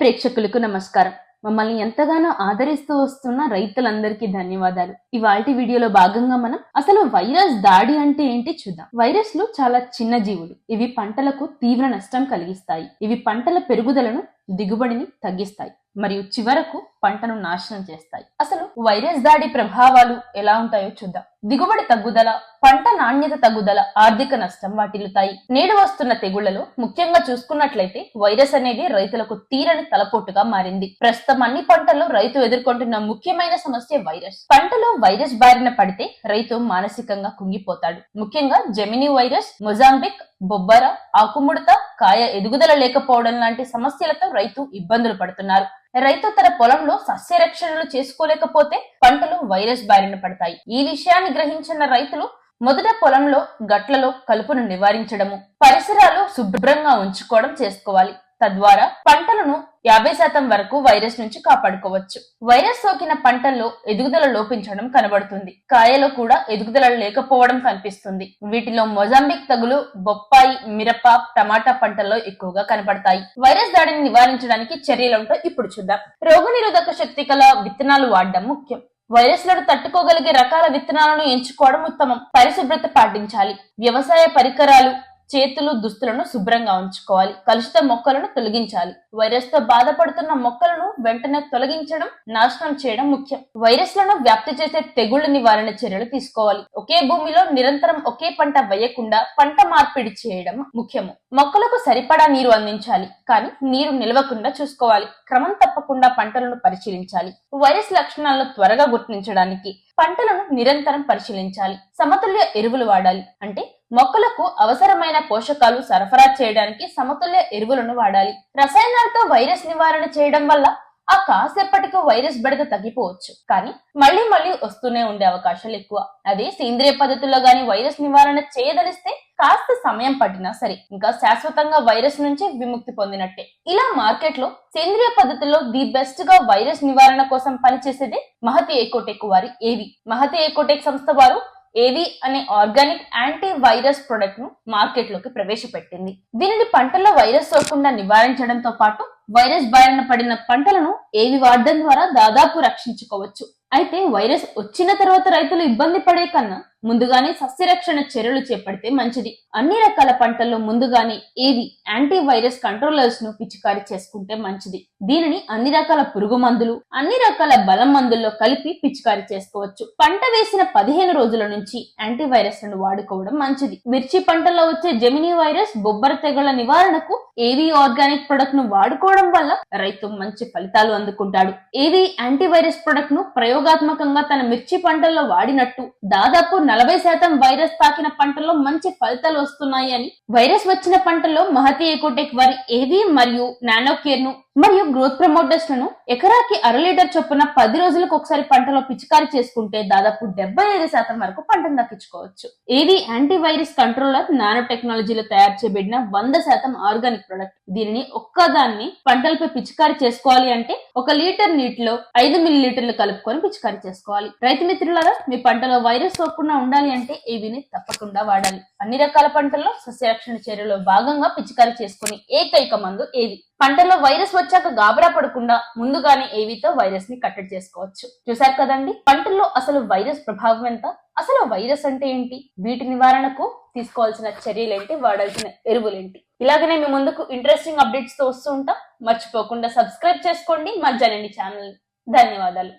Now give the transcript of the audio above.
ప్రేక్షకులకు నమస్కారం. మమ్మల్ని ఎంతగానో ఆదరిస్తూ వస్తున్న రైతులందరికీ ధన్యవాదాలు. ఇవాల్టి వీడియోలో భాగంగా మనం అసలు వైరస్ దాడి అంటే ఏంటి చూద్దాం. వైరస్లు చాలా చిన్న జీవులు. ఇవి పంటలకు తీవ్ర నష్టం కలిగిస్తాయి. ఇవి పంటల పెరుగుదలను దిగుబడిని తగ్గిస్తాయి. మరియు చివరకు పంటను నాశనం చేస్తాయి. అసలు వైరస్ దాడి ప్రభావాలు ఎలా ఉంటాయో చూద్దాం. దిగుబడి తగ్గుదల పంట నాణ్యత తగ్గుదల ఆర్థిక నష్టం వాటిల్లుతాయి. నేడు వస్తున్న తెగుళ్ళలో ముఖ్యంగా చూసుకున్నట్లయితే వైరస్ అనేది రైతులకు తీరని తలపోటుగా మారింది. ప్రస్తుతం అన్ని పంటల్లో రైతు ఎదుర్కొంటున్న ముఖ్యమైన సమస్య వైరస్. పంటలో వైరస్ బారిన పడితే రైతు మానసికంగా కుంగిపోతాడు. ముఖ్యంగా జెమిని వైరస్ మొజాంబిక్ బొబ్బర ఆకుముడత కాయ ఎదుగుదల లేకపోవడం లాంటి సమస్యలతో రైతు ఇబ్బందులు పడుతున్నారు. రైతు తన పొలంలో సస్యరక్షణలు చేసుకోలేకపోతే పంటలు వైరస్ బారిన పడతాయి. ఈ విషయాన్ని గ్రహించిన రైతులు మొదట పొలంలో గట్లలో కలుపును నివారించడము పరిసరాలు శుభ్రంగా ఉంచుకోవడం చేసుకోవాలి. తద్వారా పంటలను యాభై శాతం వరకు వైరస్ నుంచి కాపాడుకోవచ్చు. వైరస్ సోకిన పంటల్లో ఎదుగుదల లోపించడం కనబడుతుంది. కాయలో కూడా ఎదుగుదల లేకపోవడం కనిపిస్తుంది. వీటిలో మొజాంబిక్ తగులు బొప్పాయి మిరప టమాటా పంటల్లో ఎక్కువగా కనబడతాయి. వైరస్ దాడిని నివారించడానికి చర్యలుంటో ఇప్పుడు చూద్దాం. రోగనిరోధక శక్తి గల విత్తనాలు వాడడం ముఖ్యం. వైరస్లను తట్టుకోగలిగే రకాల విత్తనాలను ఎంచుకోవడం ఉత్తమం. పరిశుభ్రత పాటించాలి. వ్యవసాయ పరికరాలు చేతులు దుస్తులను శుభ్రంగా ఉంచుకోవాలి. కలుషిత మొక్కలను తొలగించాలి. వైరస్తో బాధపడుతున్న మొక్కలను వెంటనే తొలగించడం నాశనం చేయడం ముఖ్యం. వైరస్లను వ్యాప్తి చేసే తెగుళ్ళ నివారణ చర్యలు తీసుకోవాలి. ఒకే భూమిలో నిరంతరం ఒకే పంట వేయకుండా పంట మార్పిడి చేయడం ముఖ్యము మొక్కలకు సరిపడా నీరు అందించాలి. కానీ నీరు నిల్వకుండా చూసుకోవాలి. క్రమం తప్పకుండా పంటలను పరిశీలించాలి. వైరస్ లక్షణాలను త్వరగా గుర్తించడానికి పంటలను నిరంతరం పరిశీలించాలి సమతుల్య ఎరువులు వాడాలి. అంటే మొక్కలకు అవసరమైన పోషకాలు సరఫరా చేయడానికి సమతుల్య ఎరువులను వాడాలి. రసాయనాలతో వైరస్ నివారణ చేయడం వల్ల ఆ కాసేపటికి వైరస్ బెడద తగ్గిపోవచ్చు. కానీ మళ్ళీ మళ్ళీ వస్తూనే ఉండే అవకాశాలు ఎక్కువ. అదే సేంద్రియ పద్ధతిలో గాని వైరస్ నివారణ చేయదలిస్తే కాస్త సమయం పట్టినా సరే ఇంకా శాశ్వతంగా వైరస్ నుంచి విముక్తి పొందినట్టే. ఇలా మార్కెట్లో సేంద్రియ పద్ధతిలో ది బెస్ట్గా వైరస్ నివారణ కోసం పనిచేసేదే మహతి ఏకోటెక్ వారి ఏవి. మహతి ఏకోటెక్ సంస్థ వారు ఏవి అనే ఆర్గానిక్ యాంటీ వైరస్ ప్రొడక్ట్ను మార్కెట్లోకి ప్రవేశపెట్టింది. దీనిని పంటల్లో వైరస్ సోకుండా నివారించడంతో పాటు వైరస్ బారిన పడిన పంటలను ఏవి వాడడం ద్వారా దాదాపు రక్షించుకోవచ్చు. అయితే వైరస్ వచ్చిన తర్వాత రైతులు ఇబ్బంది పడే కన్నా ముందుగానే సస్యరక్షణ చర్యలు చేపడితే మంచిది. అన్ని రకాల పంటల్లో ముందుగానే ఏవి యాంటీ వైరస్ కంట్రోలర్స్ను పిచికారి చేసుకుంటే మంచిది. దీనిని అన్ని రకాల పురుగు మందులు అన్ని రకాల బలం మందుల్లో కలిపి పిచికారి చేసుకోవచ్చు. పంట వేసిన పదిహేను రోజుల నుంచి యాంటీ వైరస్లను వాడుకోవడం మంచిది. మిర్చి పంటలో వచ్చే జెమినీ వైరస్ బొబ్బర తెగుళ్ళ నివారణకు ఏవి ఆర్గానిక్ ప్రొడక్ట్ను వాడుకోవడం వల్ల రైతు మంచి ఫలితాలు అందుకుంటాడు. ఏవి యాంటీ వైరస్ ప్రొడక్ట్ను ప్రయోగాత్మకంగా తన మిర్చి పంటల్లో వాడినట్టు. దాదాపు నలభై శాతం వైరస్ తాకిన పంటల్లో మంచి ఫలితాలు వస్తున్నాయి అని. వైరస్ వచ్చిన పంటల్లో మహతి ఎకోటెక్ వారి ఏవి మరియు నానోకేర్ను మరియు గ్రోత్ ప్రమోటర్స్లను ఎకరాకి అర లీటర్ చొప్పున పది రోజులకు ఒకసారి పంటలో పిచికారి చేసుకుంటే దాదాపు డెబ్బై ఐదు శాతం వరకు పంటను దక్కించుకోవచ్చు. ఏది యాంటీవైరస్ కంట్రోలర్ నానో టెక్నాలజీలో తయారు చేయబడిన వంద శాతం ఆర్గానిక్ ప్రొడక్ట్ దీనిని ఒక్కదాన్ని పంటలపై పిచికారి చేసుకోవాలి అంటే ఒక లీటర్ నీటిలో ఐదు మిల్లీ లీటర్లు కలుపుకొని పిచికారి చేసుకోవాలి. రైతు మిత్రులారా మీ పంటలో వైరస్ సోకుండా ఉండాలి అంటే ఏవిని తప్పకుండా వాడాలి. అన్ని రకాల పంటల్లో సస్యరక్షణ చర్యలో భాగంగా పిచికారి చేసుకుని ఏకైక మందు ఏది? పంటలో వైరస్ వచ్చాక గాబరా పడకుండా ముందుగానే ఏవితో వైరస్ని కట్టడి చేసుకోవచ్చు. చూశారు కదండి? పంటల్లో అసలు వైరస్ ప్రభావం ఎంత? అసలు వైరస్ అంటే ఏంటి? వీటి నివారణకు తీసుకోవాల్సిన చర్యలేంటి? వాడాల్సిన ఎరువులేంటి? ఇలాగనే మీ ముందుకు ఇంట్రెస్టింగ్ అప్డేట్స్తో వస్తూ ఉంటాం. మర్చిపోకుండా సబ్స్క్రైబ్ చేసుకోండి. మా జనండి ఛానల్. ధన్యవాదాలు.